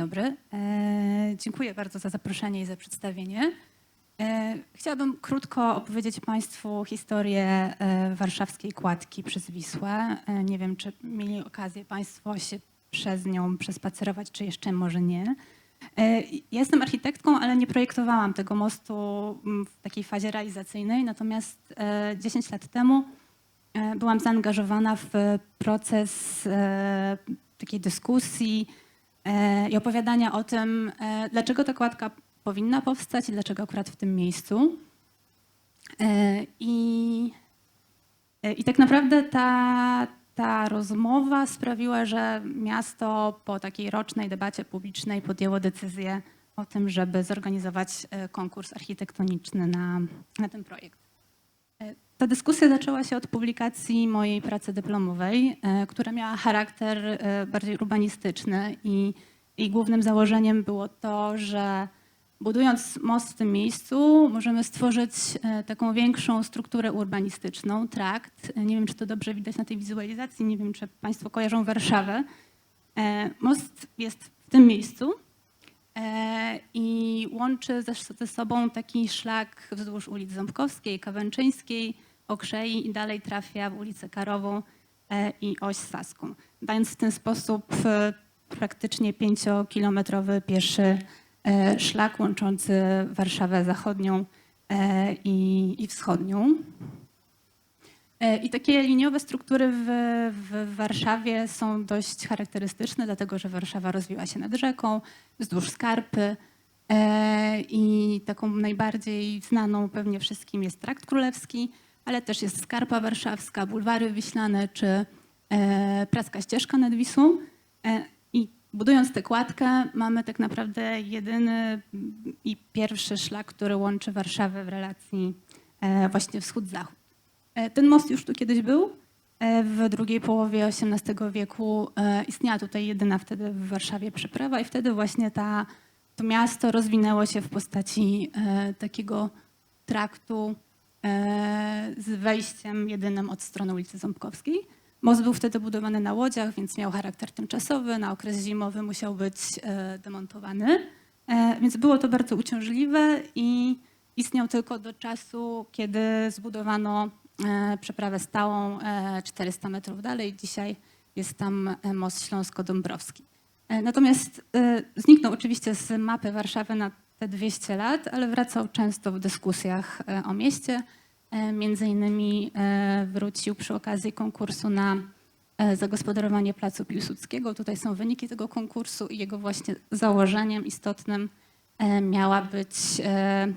dobry. E, dziękuję bardzo za zaproszenie i za przedstawienie. E, chciałabym krótko opowiedzieć Państwu historię e, warszawskiej kładki przez Wisłę. E, nie wiem, czy mieli okazję Państwo się przez nią przespacerować, czy jeszcze może nie. E, ja jestem architektką, ale nie projektowałam tego mostu mm, w takiej fazie realizacyjnej, natomiast e, 10 lat temu e, byłam zaangażowana w proces e, takiej dyskusji i opowiadania o tym, e, dlaczego ta kładka powinna powstać i dlaczego akurat w tym miejscu. E, I, e, i tak naprawdę ta, ta rozmowa sprawiła, że miasto po takiej rocznej debacie publicznej podjęło decyzję o tym, żeby zorganizować e, konkurs architektoniczny na, na ten projekt. Ta dyskusja zaczęła się od publikacji mojej pracy dyplomowej, e, która miała charakter e, bardziej urbanistyczny i, i głównym założeniem było to, że budując most w tym miejscu możemy stworzyć e, taką większą strukturę urbanistyczną, trakt. Nie wiem, czy to dobrze widać na tej wizualizacji, nie wiem, czy Państwo kojarzą Warszawę. Most jest w tym miejscu i łączy ze sobą taki szlak wzdłuż ulic Ząbkowskiej, Kawęczyńskiej, Okrzei i dalej trafia w ulicę Karową e, i oś Saską, dając w ten sposób e, praktycznie pięciokilometrowy pieszy e, szlak łączący Warszawę zachodnią i, wschodnią. I takie liniowe struktury w, w Warszawie są dość charakterystyczne, dlatego że Warszawa rozwiła się nad rzeką, wzdłuż Skarpy. I taką najbardziej znaną pewnie wszystkim jest Trakt Królewski, ale też jest Skarpa Warszawska, Bulwary Wiślane czy e, Praska Ścieżka nad Wisłą. E, I budując tę kładkę mamy tak naprawdę jedyny mm, i pierwszy szlak, który łączy Warszawę w relacji e, właśnie wschód-zachód. Ten most już tu kiedyś był. W drugiej połowie XVIII wieku istniała tutaj jedyna wtedy w Warszawie przeprawa i wtedy właśnie ta, to miasto rozwinęło się w postaci takiego traktu z wejściem jedynym od strony ulicy Ząbkowskiej. Most był wtedy budowany na łodziach, więc miał charakter tymczasowy. Na okres zimowy musiał być e, demontowany. E, Więc było to bardzo uciążliwe i istniał tylko do czasu, kiedy zbudowano e, przeprawę stałą e, 400 metrów dalej. Dzisiaj jest tam most Śląsko-Dąbrowski. Natomiast zniknął oczywiście z mapy Warszawy na te 200 lat, ale wracał często w dyskusjach e, o mieście. E, Między innymi e, wrócił przy okazji konkursu na zagospodarowanie Placu Piłsudskiego. Tutaj są wyniki tego konkursu i jego właśnie założeniem istotnym miała być,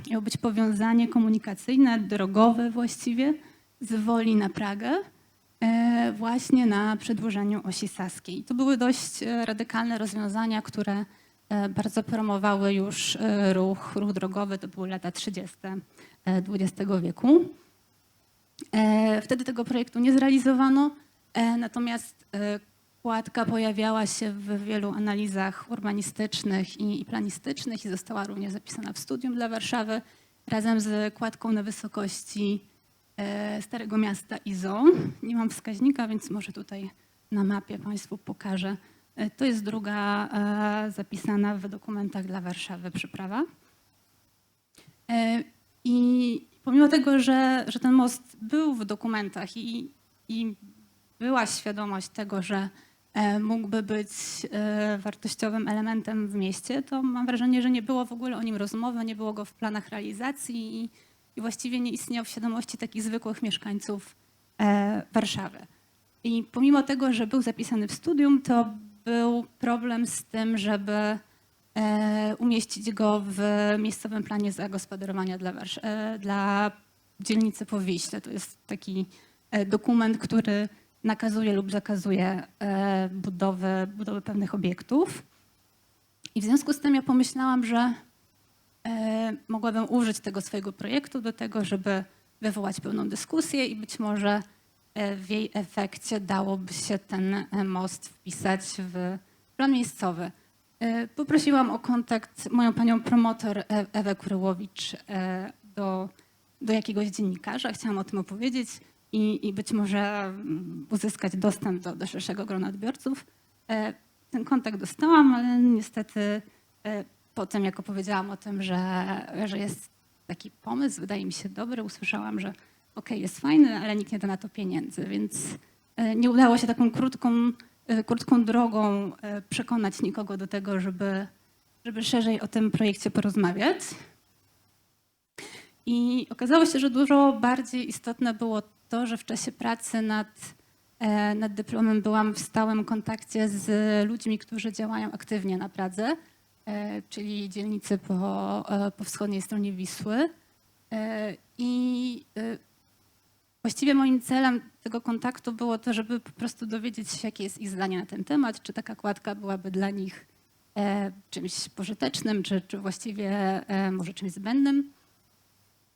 miało być powiązanie komunikacyjne, drogowe właściwie, z Woli na Pragę właśnie na przedłużeniu osi saskiej. To były dość radykalne rozwiązania, które bardzo promowały już e, ruch, ruch drogowy. To były lata 30. XX wieku. E, Wtedy tego projektu nie zrealizowano, e, natomiast e, kładka pojawiała się w wielu analizach urbanistycznych i, i planistycznych i została również zapisana w studium dla Warszawy razem z kładką na wysokości e, Starego Miasta Izo. Nie mam wskaźnika, więc może tutaj na mapie Państwu pokażę. E, To jest druga e, zapisana w dokumentach dla Warszawy przyprawa. E, I pomimo tego, że, że ten most był w dokumentach i, i była świadomość tego, że mógłby być wartościowym elementem w mieście, to mam wrażenie, że nie było w ogóle o nim rozmowy, nie było go w planach realizacji i, i właściwie nie istniał w świadomości takich zwykłych mieszkańców Warszawy. I pomimo tego, że był zapisany w studium, to był problem z tym, żeby e, umieścić go w miejscowym planie zagospodarowania dla, e, dla dzielnicy Powiśle. To jest taki e, dokument, który nakazuje lub zakazuje budowę, budowę pewnych obiektów. I w związku z tym ja pomyślałam, że mogłabym użyć tego swojego projektu do tego, żeby wywołać pełną dyskusję i być może w jej efekcie dałoby się ten e, most wpisać w plan miejscowy. E, Poprosiłam o kontakt moją panią promotor E- Ewę Kuryłowicz e, do, do jakiegoś dziennikarza. Chciałam o tym opowiedzieć i, i być może mm, uzyskać dostęp do, do szerszego grona odbiorców. E, ten kontakt dostałam, ale niestety e, potem, jak opowiedziałam o tym, że, że jest taki pomysł, wydaje mi się dobry, usłyszałam, że okej, jest fajny, ale nikt nie da na to pieniędzy, więc e, nie udało się taką krótką, e, krótką drogą e, przekonać nikogo do tego, żeby, żeby szerzej o tym projekcie porozmawiać. I okazało się, że dużo bardziej istotne było to, że w czasie pracy nad, nad dyplomem byłam w stałym kontakcie z ludźmi, którzy działają aktywnie na Pradze, czyli dzielnicy po, po wschodniej stronie Wisły. I właściwie moim celem tego kontaktu było to, żeby po prostu dowiedzieć się, jakie jest ich zdanie na ten temat, czy taka kładka byłaby dla nich e, czymś pożytecznym, czy, czy właściwie e, może czymś zbędnym.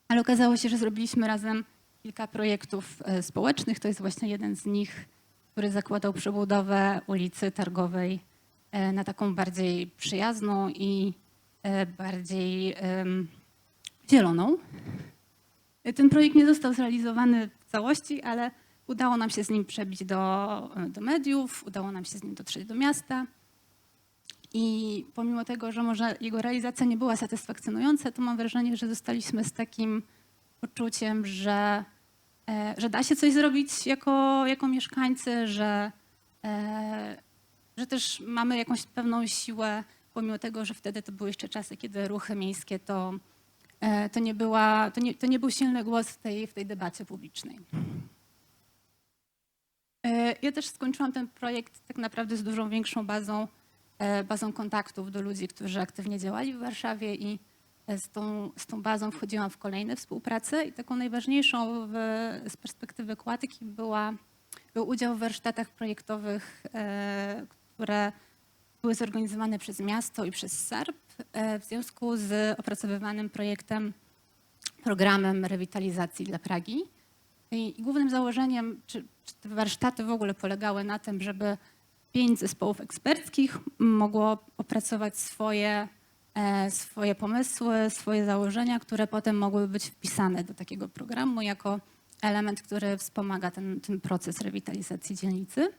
Ale okazało się, że zrobiliśmy razem kilka projektów e, społecznych. To jest właśnie jeden z nich, który zakładał przebudowę ulicy Targowej e, na taką bardziej przyjazną i e, bardziej em, zieloną. Ten projekt nie został zrealizowany w całości, ale udało nam się z nim przebić do, do mediów, udało nam się z nim dotrzeć do miasta. I pomimo tego, że może jego realizacja nie była satysfakcjonująca, to mam wrażenie, że zostaliśmy z takim poczuciem, że, e, że da się coś zrobić jako, jako mieszkańcy, że, e, że też mamy jakąś pewną siłę, pomimo tego, że wtedy to były jeszcze czasy, kiedy ruchy miejskie to, to, nie, była, to, nie, to nie był silny głos w tej, w tej debacie publicznej. E, Ja też skończyłam ten projekt tak naprawdę z dużą większą bazą, e, bazą kontaktów do ludzi, którzy aktywnie działali w Warszawie i e, z tą, z tą bazą wchodziłam w kolejne współprace i taką najważniejszą w, z perspektywy kładki była, był udział w warsztatach projektowych, e, które były zorganizowane przez miasto i przez SARP e, w związku z opracowywanym projektem, programem rewitalizacji dla Pragi. I, i głównym założeniem, czy, czy te warsztaty w ogóle polegały na tym, żeby pięć zespołów eksperckich mogło opracować swoje, e, swoje pomysły, swoje założenia, które potem mogły być wpisane do takiego programu jako element, który wspomaga ten, ten proces rewitalizacji dzielnicy.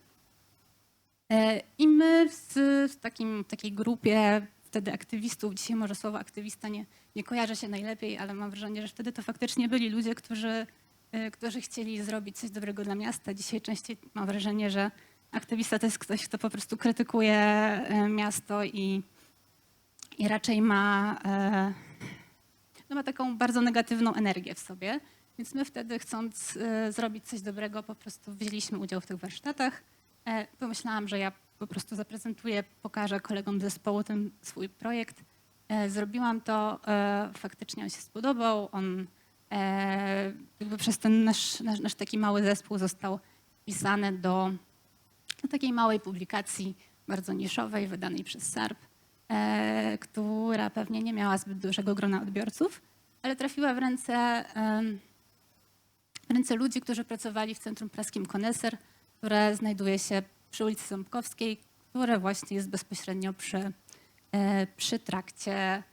E, I my w, w takim, takiej grupie wtedy aktywistów, dzisiaj może słowo aktywista nie, nie kojarzy się najlepiej, ale mam wrażenie, że wtedy to faktycznie byli ludzie, którzy, e, którzy chcieli zrobić coś dobrego dla miasta. Dzisiaj częściej mam wrażenie, że aktywista to jest ktoś, kto po prostu krytykuje e, miasto i, i raczej ma, e, no ma taką bardzo negatywną energię w sobie. Więc my wtedy, chcąc zrobić coś dobrego, po prostu wzięliśmy udział w tych warsztatach. E, Pomyślałam, że ja po prostu zaprezentuję, pokażę kolegom zespołu ten swój projekt. E, Zrobiłam to, e, faktycznie on się spodobał. On e, jakby przez ten nasz, nasz, nasz taki mały zespół został wpisany do, takiej małej publikacji, bardzo niszowej, wydanej przez SARP, która pewnie nie miała zbyt dużego grona odbiorców, ale trafiła w ręce, w ręce ludzi, którzy pracowali w Centrum Praskim Koneser, które znajduje się przy ulicy Ząbkowskiej, które właśnie jest bezpośrednio przy, e, przy trakcie,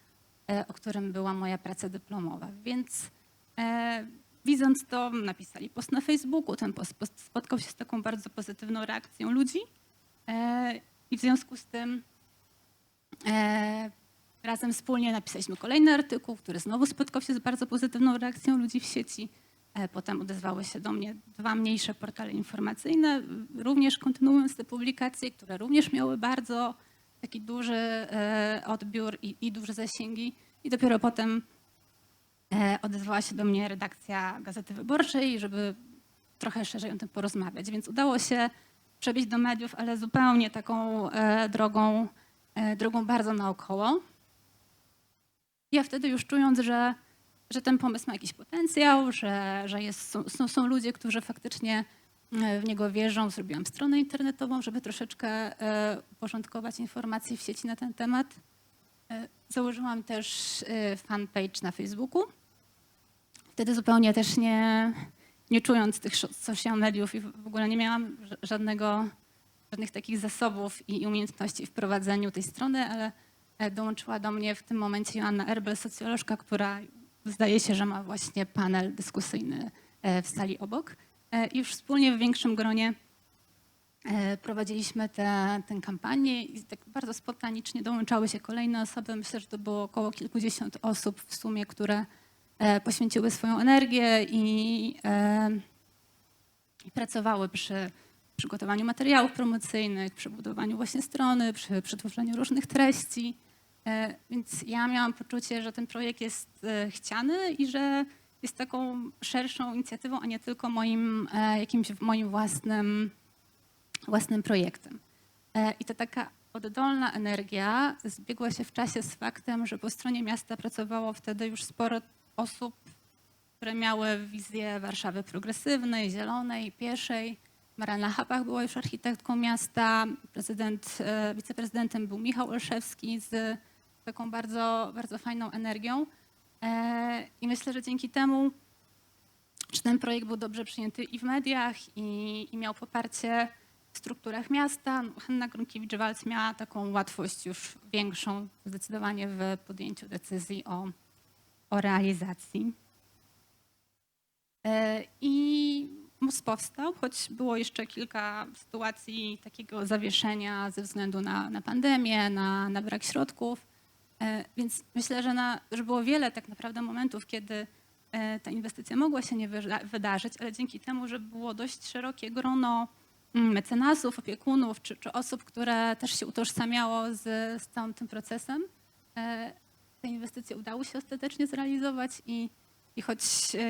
e, o którym była moja praca dyplomowa. Więc e, widząc to, napisali post na Facebooku. Ten post, post spotkał się z taką bardzo pozytywną reakcją ludzi i w związku z tym razem wspólnie napisaliśmy kolejny artykuł, który znowu spotkał się z bardzo pozytywną reakcją ludzi w sieci. E, Potem odezwały się do mnie dwa mniejsze portale informacyjne, również kontynuując te publikacje, które również miały bardzo taki duży e, odbiór i, i duże zasięgi. I dopiero potem e, odezwała się do mnie redakcja Gazety Wyborczej, żeby trochę szerzej o tym porozmawiać. Więc udało się przebić do mediów, ale zupełnie taką drogą, drogą bardzo naokoło. Ja wtedy już czując, że że ten pomysł ma jakiś potencjał, że, że jest, są, są, ludzie, którzy faktycznie e, w niego wierzą. Zrobiłam stronę internetową, żeby troszeczkę e, uporządkować informacje w sieci na ten temat. E, Założyłam też fanpage na Facebooku. Wtedy zupełnie też nie, nie czując tych social mediów i w ogóle nie miałam ża- żadnego, żadnych takich zasobów i umiejętności w prowadzeniu tej strony, ale dołączyła do mnie w tym momencie Joanna Erbel, socjolożka, która zdaje się, że ma właśnie panel dyskusyjny e, w sali obok. E, I już wspólnie w większym gronie E, Prowadziliśmy tę kampanię i tak bardzo spontanicznie dołączały się kolejne osoby. Myślę, że to było około kilkudziesiąt osób w sumie, które poświęciły swoją energię i, i pracowały przy przygotowaniu materiałów promocyjnych, przy budowaniu właśnie strony, przy przetworzeniu różnych treści. E, Więc ja miałam poczucie, że ten projekt jest e, chciany i że jest taką szerszą inicjatywą, a nie tylko moim e, jakimś moim własnym własnym projektem. I ta taka oddolna energia zbiegła się w czasie z faktem, że po stronie miasta pracowało wtedy już sporo osób, które miały wizję Warszawy progresywnej, zielonej, pieszej. Marana Hapach była już architektką miasta, prezydent, wiceprezydentem był Michał Olszewski z taką bardzo, bardzo fajną energią. E, I myślę, że dzięki temu że ten projekt był dobrze przyjęty i w mediach, i, i miał poparcie w strukturach miasta. No, Hanna Gronkiewicz-Walc miała taką łatwość już większą zdecydowanie w podjęciu decyzji o, o realizacji. E, I most powstał, choć było jeszcze kilka sytuacji takiego zawieszenia ze względu na, na pandemię, na, na brak środków. E, Więc myślę, że, na, że było wiele tak naprawdę momentów, kiedy e, ta inwestycja mogła się nie wyda- wydarzyć, ale dzięki temu, że było dość szerokie grono mm, mecenasów, opiekunów czy, czy osób, które też się utożsamiało z, z całym tym procesem, e, te inwestycje udało się ostatecznie zrealizować i, i choć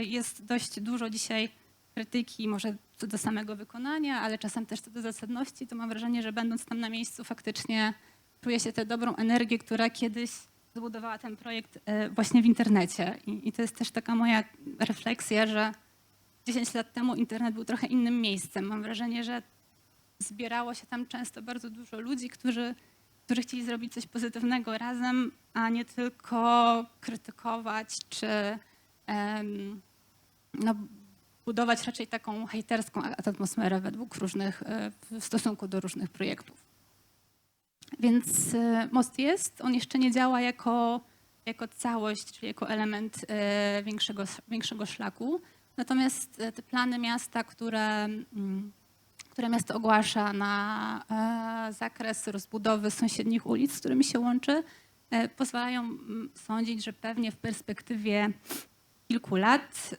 jest dość dużo dzisiaj krytyki, może co do samego wykonania, ale czasem też co do zasadności, to mam wrażenie, że będąc tam na miejscu faktycznie czuje się tę dobrą energię, która kiedyś zbudowała ten projekt e, właśnie w internecie. I, I to jest też taka moja refleksja, że 10 lat temu internet był trochę innym miejscem. Mam wrażenie, że zbierało się tam często bardzo dużo ludzi, którzy, którzy chcieli zrobić coś pozytywnego razem, a nie tylko krytykować czy em, no, budować raczej taką hejterską atmosferę według różnych, e, w stosunku do różnych projektów. Więc e, most jest, on jeszcze nie działa jako, jako całość, czyli jako element e, większego, większego szlaku. Natomiast e, te plany miasta, które, mm, które miasto ogłasza na zakres rozbudowy sąsiednich ulic, z którymi się łączy, pozwalają sądzić, że pewnie w perspektywie kilku lat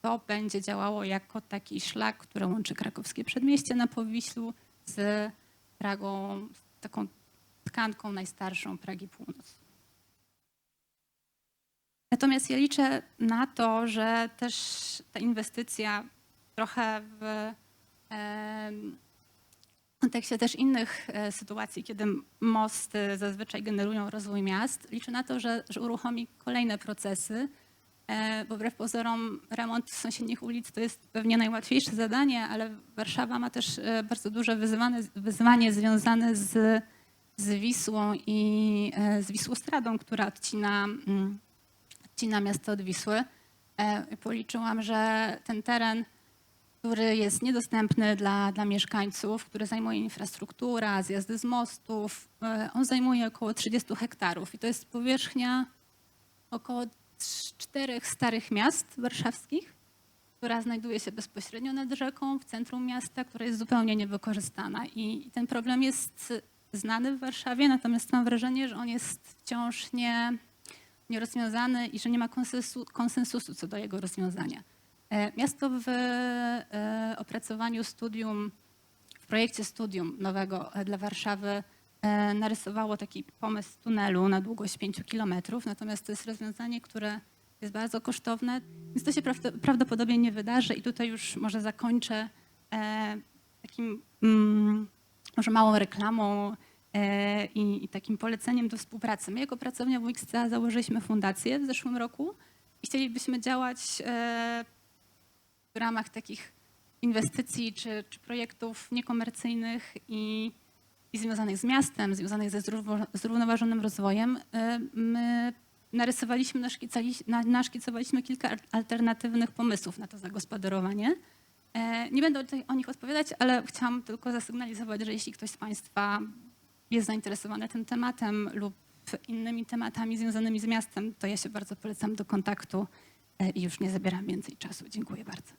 to będzie działało jako taki szlak, który łączy krakowskie przedmieście na Powiślu z Pragą, z taką tkanką najstarszą Pragi Północ. Natomiast ja liczę na to, że też ta inwestycja trochę w kontekście też innych e, sytuacji, kiedy mosty zazwyczaj generują rozwój miast, liczę na to, że, że uruchomi kolejne procesy, bo wbrew pozorom remont sąsiednich ulic to jest pewnie najłatwiejsze zadanie, ale Warszawa ma też e, bardzo duże wyzwanie, wyzwanie związane z, z Wisłą i e, z Wisłostradą, która odcina, mm, odcina miasto od Wisły. E, Policzyłam, że ten teren który jest niedostępny dla, dla mieszkańców, który zajmuje infrastruktura, zjazdy z mostów. e, On zajmuje około 30 hektarów i to jest powierzchnia około trz- czterech starych miast warszawskich, która znajduje się bezpośrednio nad rzeką, w centrum miasta, która jest zupełnie niewykorzystana. I, ten problem jest znany w Warszawie, natomiast mam wrażenie, że on jest wciąż nie, nierozwiązany i że nie ma konsensu, konsensusu co do jego rozwiązania. E, Miasto w e, opracowaniu studium, w projekcie studium nowego dla Warszawy narysowało taki pomysł tunelu na długość 5 kilometrów, natomiast to jest rozwiązanie, które jest bardzo kosztowne, więc to się prawd- prawdopodobnie nie wydarzy i tutaj już może zakończę e, takim mm, może małą reklamą e, i, takim poleceniem do współpracy. My jako pracownia WXCA założyliśmy fundację w zeszłym roku i chcielibyśmy działać e, w ramach takich inwestycji czy, czy projektów niekomercyjnych i, i związanych z miastem, związanych ze zrówno- zrównoważonym rozwojem, y, my narysowaliśmy, naszkicowaliśmy kilka al- alternatywnych pomysłów na to zagospodarowanie. E, Nie będę o nich odpowiadać, ale chciałam tylko zasygnalizować, że jeśli ktoś z Państwa jest zainteresowany tym tematem lub innymi tematami związanymi z miastem, to ja się bardzo polecam do kontaktu e, i już nie zabieram więcej czasu. Dziękuję bardzo.